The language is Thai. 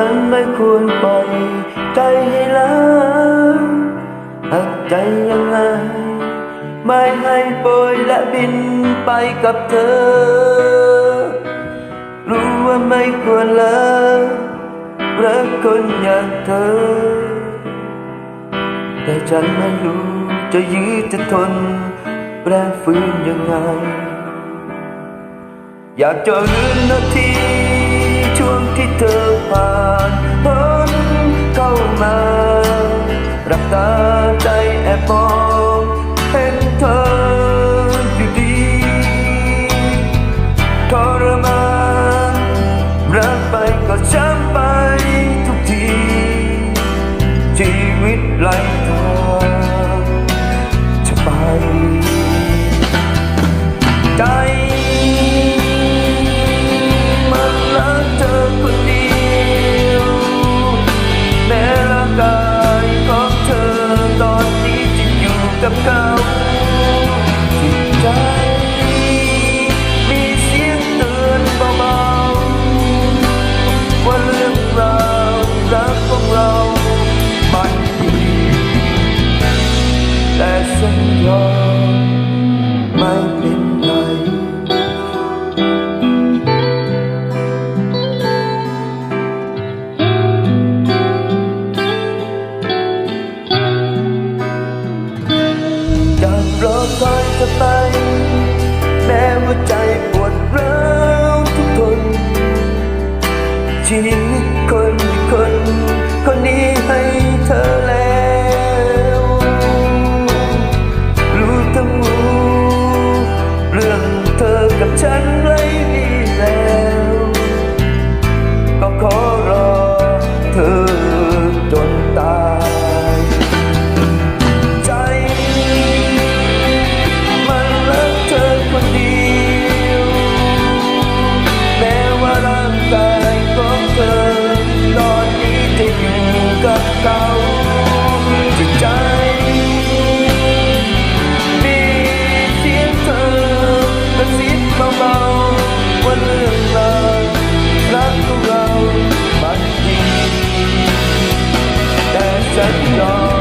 ฉันไม่ควรปล่อยใจให้ล้วหักใจยังไง ไม่ให้โปรยและบินไปกับเธอ รู้ว่าไม่ควรล้วรักคนอย่างเธอ แต่ฉันไม่รู้จะยื้อจะทนแปรฟื้นยังไง อยากจะลืมนาที ตไร้ทางจะไป ใจมันรักเธอคนเดียวแม้ร่างกายของเธอตอนนี้จะอยู่กับเขา จะไป แม้ว่าใจปวดร้าวทุกทนที่ love.